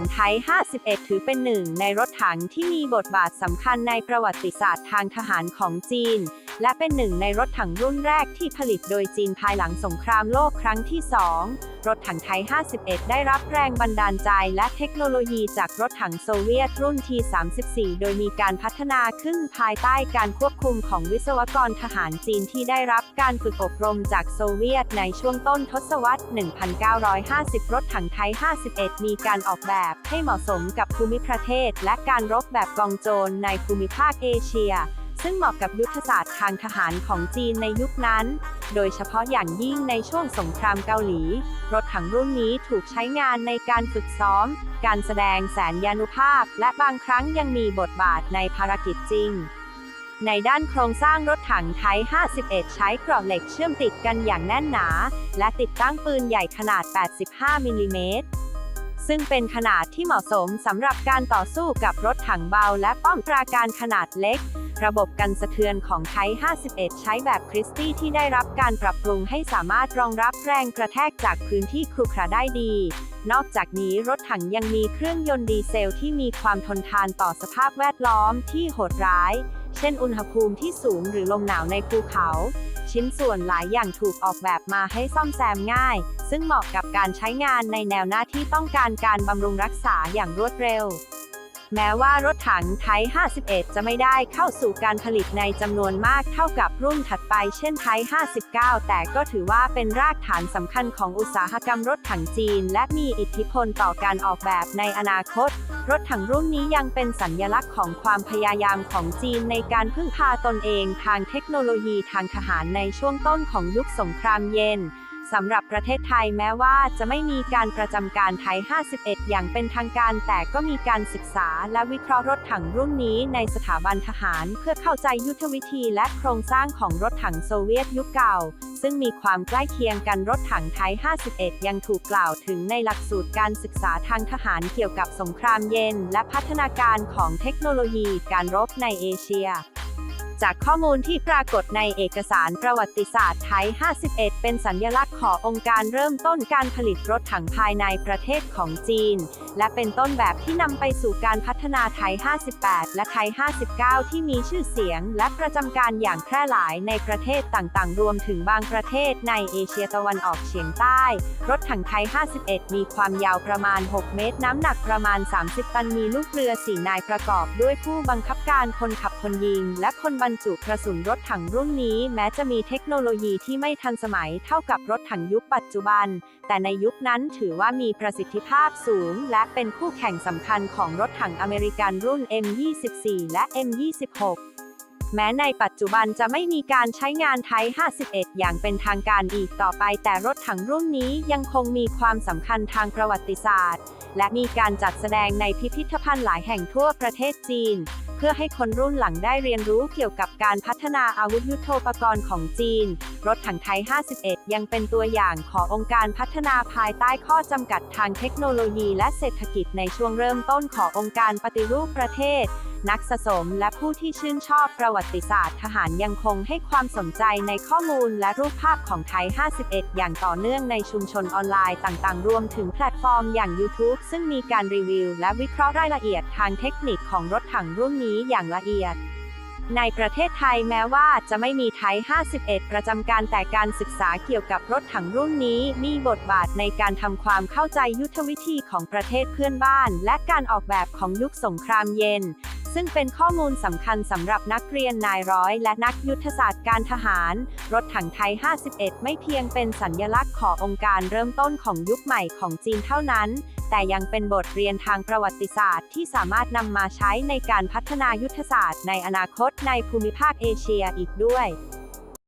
งไทย 51 ถือเป็นหนึ่งในรถถังที่มีบทบาทสำคัญในประวัติศาสตร์ทางทหารของจีน และเป็นหนึ่งในรถถังรุ่นแรกที่ผลิตโดยจีนภายหลังสงครามโลกครั้งที่สองรถถังไทย 51 ได้รับแรงบันดาลใจและเทคโนโลยีจากรถถังโซเวียตรุ่น T34 โดยมีการพัฒนาขึ้นภายใต้การควบคุมของวิศวกรทหารจีนที่ได้รับการฝึกอบรมจากโซเวียตในช่วงต้นทศวรรษ 1950 รถถังไทย 51 มีการออกแบบให้เหมาะสมกับภูมิประเทศ และการรบแบบกองโจรในภูมิภาคเอเชีย ซึ่งเหมาะกับยุทธศาสตร์ทางทหารของจีนในยุคนั้น โดยเฉพาะอย่างยิ่งในช่วงสงครามเกาหลี รถถังรุ่นนี้ถูกใช้งานในการฝึกซ้อม การแสดงแสนยานุภาพ และบางครั้งยังมีบทบาทในภารกิจจริง ในด้านโครงสร้างรถถังไทย 51 ใช้กรอบเหล็กเชื่อมติดกันอย่างแน่นหนา และติดตั้งปืนใหญ่ขนาด 85 มิลลิเมตรซึ่งเป็นขนาดที่เหมาะสมสำหรับการต่อสู้กับรถถังเบาและป้อมปราการขนาดเล็ก ระบบกันสะเทือนของไทย 51 ใช้แบบคริสตี้ที่ได้รับการปรับปรุงให้สามารถรองรับแรงกระแทกจากพื้นที่ครุขระได้ดี นอกจากนี้รถถังยังมีเครื่องยนต์ดีเซลที่มีความทนทานต่อสภาพแวดล้อมที่โหดร้าย เช่นอุณหภูมิที่สูงหรือลมหนาวในภูเขา ชิ้นส่วนหลายอย่างถูกออกแบบมาให้ซ่อมแซมง่าย ซึ่งเหมาะกับการใช้งานในแนวหน้าที่ต้องการการบำรุงรักษาอย่างรวดเร็ว แม้ว่ารถถังไทย 51 จะไม่ได้เข้าสู่การผลิตในจำนวนมากเท่ากับรุ่นถัดไปเช่นไทย 59 แต่ก็ถือว่าเป็นรากฐานสำคัญของอุตสาหกรรมรถถังจีน และมีอิทธิพลต่อการออกแบบในอนาคต รถถังรุ่นนี้ยังเป็นสัญญลักษณ์ของความพยายามของจีนในการพึ่งพาตนเองทางเทคโนโลยีทางทหารในช่วงต้นของยุคสงครามเย็น สำหรับประเทศไทยแม้ว่าจะไม่มีการประจำการไทย 51 อย่างเป็นทางการแต่ก็มีการศึกษาและวิเคราะห์รถถังรุ่นนี้ในสถาบันทหาร เพื่อเข้าใจยุทธวิธีและโครงสร้างของรถถังโซเวียตยุคเก่า ซึ่งมีความใกล้เคียงกันรถถังไทย 51 ยังถูกกล่าวถึงในหลักสูตรการศึกษาทางทหารเกี่ยวกับสงครามเย็น และพัฒนาการของเทคโนโลยีการรบในเอเชีย จากข้อมูลที่ปรากฏในเอกสารประวัติศาสตร์ไทย 51 เป็นสัญลักษณ์ขององค์การเริ่มต้นการผลิตรถถังภายในประเทศของจีน และเป็นต้นแบบที่นำไปสู่การพัฒนาไทย 58 และไทย 59 ที่มีชื่อเสียง และประจำการอย่างแพร่หลายในประเทศต่างๆ รวมถึงบางประเทศในเอเชียตะวันออกเฉียงใต้ รถถังไทย 51 มีความยาวประมาณ 6 เมตร น้ำหนักประมาณ 30 ตันมีลูกเรือ 4 นายประกอบด้วยผู้บังคับการคนขับคนยิง และคนบรรจุกระสุนรถถังรุ่นนี้แม้จะมีเทคโนโลยีที่ไม่ทันสมัยเท่ากับรถถังยุคปัจจุบัน แต่ในยุคนั้นถือว่ามีประสิทธิภาพสูง และเป็นคู่แข่งสำคัญของรถถังอเมริกันรุ่น M24 และ M26 แม้ในปัจจุบันจะไม่มีการใช้งานไทย 51 อย่างเป็นทางการอีกต่อไป แต่รถถังรุ่นนี้ยังคงมีความสำคัญทางประวัติศาสตร์ และมีการจัดแสดงในพิพิธภัณฑ์หลายแห่งทั่วประเทศจีน เพื่อให้คนรุ่นหลังได้เรียนรู้เกี่ยวกับการพัฒนาอาวุธยุโทโธปกรณ์ของจีน รถถังไทย 51 ยังเป็นตัวอย่างขององค์การพัฒนาภายใต้ข้อจำกัดทางเทคโนโลยีและเศรษฐกิจในช่วงเริ่มต้นขององค์การปฏิรูปประเทศนักสะสมและผู้ที่ชื่นชอบประวัติศาสตร์ทหารยังคงให้ความสนใจในข้อมูลและรูปภาพของไทย 51 อย่างต่อเนื่องในชุมชนออนไลน์ต่างๆ รวมถึงแพลตฟอร์มอย่าง YouTube ซึ่งมีการรีวิว และวิเคราะห์รายละเอียดทางเทคนิคของรถถังรุ่นนี้อย่างละเอียด ในประเทศไทยแม้ว่าจะไม่มีไทย 51 ประจำการแต่การศึกษาเกี่ยวกับรถถังรุ่นนี้มีบทบาทในการทำความเข้าใจยุทธวิธีของประเทศเพื่อนบ้าน และการออกแบบของยุคสงครามเย็น ซึ่งเป็นข้อมูลสำคัญสำหรับนักเรียนนายร้อย และนักยุทธศาสตร์การทหาร รถถังไทย 51 ไม่เพียงเป็นสัญลักษณ์ขององค์การเริ่มต้นของยุคใหม่ของจีนเท่านั้น แต่ยังเป็นบทเรียนทางประวัติศาสตร์ที่สามารถนำมาใช้ในการพัฒนายุทธศาสตร์ในอนาคตในภูมิภาคเอเชียอีกด้วย